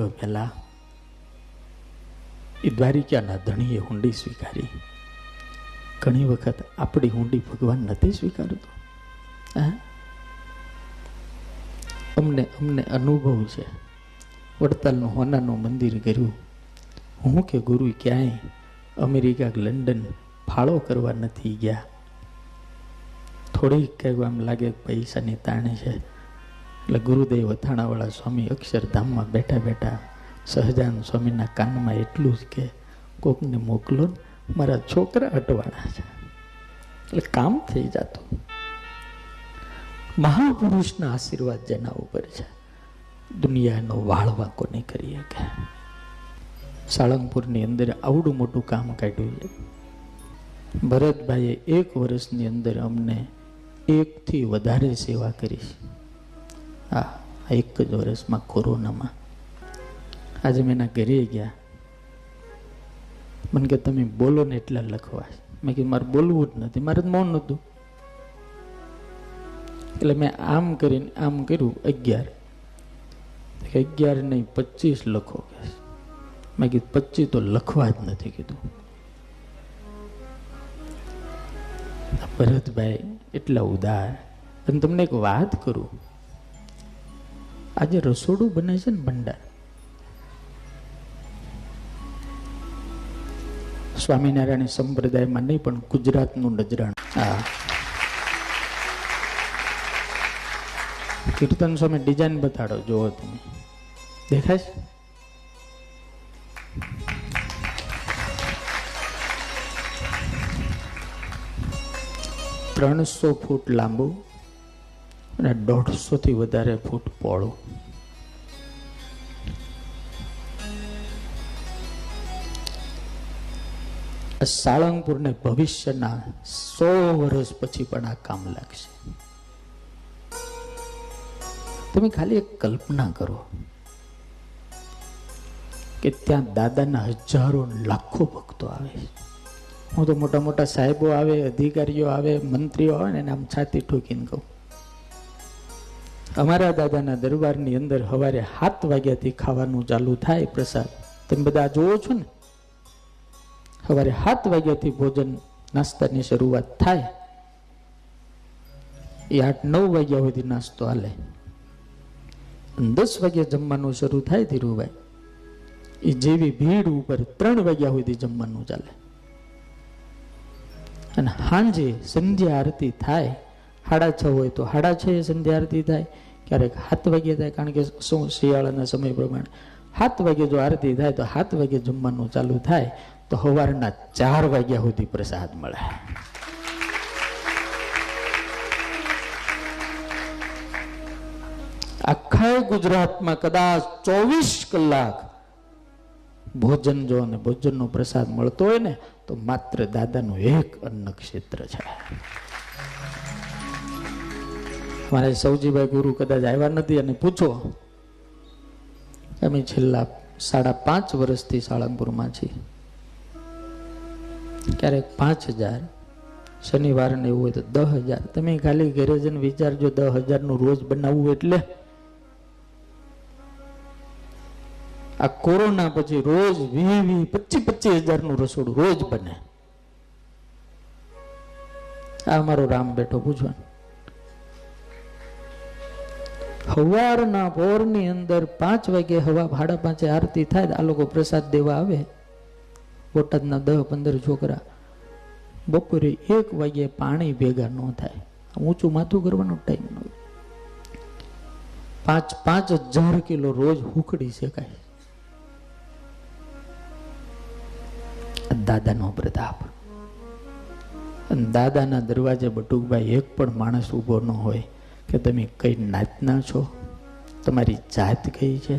વર્ષ પહેલા એ દ્વારિકાના ધણીએ હુંડી સ્વીકારી. ઘણી વખત આપણી હુંડી ભગવાન નથી સ્વીકારતો. અમને અમને અનુભવ છે. વડતાલનું હોનાનું મંદિર કર્યું હું કે ગુરુ ક્યાંય અમેરિકા, લંડન ફાળો કરવા નથી ગયા. થોડીક કહેવા આમ લાગે પૈસાની તાણે છે. એટલે ગુરુદેવ અથાણાવાળા સ્વામી અક્ષરધામમાં બેઠા બેઠા સહજાન સ્વામીના કાનમાં એટલું જ કે, કોકને મોકલો મારા છોકરા અટવાના છે. એટલે કામ થઈ જતું. મહાપુરુષના આશીર્વાદ જેના ઉપર છે. દુનિયાનો વાળવા કોને કરી શકે? સાળંગપુરની અંદર આવડું મોટું કામ કાઢ્યું છે. ભરતભાઈએ એક વર્ષની અંદર અમને એકથી વધારે સેવા કરી છે. હા એક જ વર્ષમાં કોરોનામાં. આજે મેં એના ઘરે ગયા. મને કે તમે બોલો ને એટલા લખવા મેં કીધું, મારે બોલવું જ નથી, મારે મૌન નહોતું એટલે મેં આમ કરીને આમ કર્યું, અગિયાર. અગિયાર નહીં, પચીસ લખો. મેં કીધું, પચીસ તો લખવા જ નથી, કીધું. ભરતભાઈ, એટલા ઉદાર. અને તમને એક વાત કરું. આજે રસોડું બને છે ને ભંડાર. સ્વામિનારાયણ સંપ્રદાયમાં નહીં, પણ ગુજરાતનું નજરાણ. હા. કીર્તન સ્વામી ડિઝાઇન બતાડો જોવો તમે. દેખાય છે? ત્રણસો ફૂટ લાંબુ અને દોઢસોથી વધારે ફૂટ પહોળું. સાળંગપુરને ભવિષ્યના સો વર્ષ પછી પણ આ કામ લાગશે. તમે ખાલી એક કલ્પના કરો કે ત્યાં દાદાના હજારો લાખો ભક્તો આવે હું તો મોટા મોટા સાહેબો આવે, અધિકારીઓ આવે, મંત્રીઓ આવે ને આમ છાતી ઠોકીને કહું. અમારા દાદાના દરબારની અંદર સવારે સાત વાગ્યાથી ખાવાનું ચાલુ થાય પ્રસાદ. તમે બધા જોવો છો ને? સવારે સાત વાગ્યાથી ભોજન નાસ્તાની શરૂઆત થાય. એ આઠ નવ વાગ્યા સુધી નાસ્તો હાલે. દસ વાગ્યા જમવાનું શરૂ થાય ધીરુભાઈ. એ જેવી ભીડ ઉપર ત્રણ વાગ્યા સુધી જમવાનું ચાલે. અને સાંજે સંધ્યા આરતી થાય. સાડા છ હોય તો સાડા છ સંધ્યા આરતી થાય. ક્યારેક સાત વાગ્યે થાય કારણ કે શું શિયાળાના સમય પ્રમાણે. સાત વાગે જો આરતી થાય, તો સાત વાગે જમવાનું ચાલુ થાય, તો સવારના ચાર વાગ્યા સુધી પ્રસાદ મળે. આખા ગુજરાતમાં કદાચ ચોવીસ કલાક ભોજન જો અને ભોજનનો પ્રસાદ મળતો હોય ને, તો માત્ર દાદાનું એક અન્ન ક્ષેત્ર છે. મારે સૌજીભાઈ ગુરુ કદાચ આવ્યા નથી અને પૂછો. અમે છેલ્લા સાડા પાંચ વર્ષથી સાળંગપુરમાં છીએ. ક્યારેક પાંચ હજાર, શનિવારને એવું હોય તો દસ હજાર. તમે ખાલી ઘરે જઈને વિચારજો દસ હજારનું રોજ બનાવવું એટલે. આ કોરોના પછી રોજ વી વી પચીસ પચીસ હજારનું રસોડું રોજ બને. આ અમારો રામ બેઠો પૂછવાનું સવારના પોરની અંદર પાંચ વાગે હવા ભાડા પાંચે આરતી થાય આ લોકો પ્રસાદ દેવા આવે. બોટાદના દસ પંદર છોકરા બપોરે એક વાગે પાણી ભેગા ન થાય. ઊંચું માથું કરવાનો ટાઈમ ન પાંચ પાંચ હજાર કિલો રોજ હુકડી શકાય. દાદાનો પ્રતાપ. દાદાના દરવાજે બટુકભાઈ એક પણ માણસ ઊભો ન હોય. કે તમે કઈ નાતના છો? તમારી જાત કઈ છે?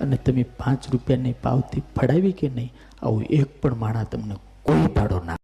અને તમે પાંચ રૂપિયાની પાવતી ફડાવી કે નહીં? આવું એક પણ માણસ તમને કોઈ ભાડો ના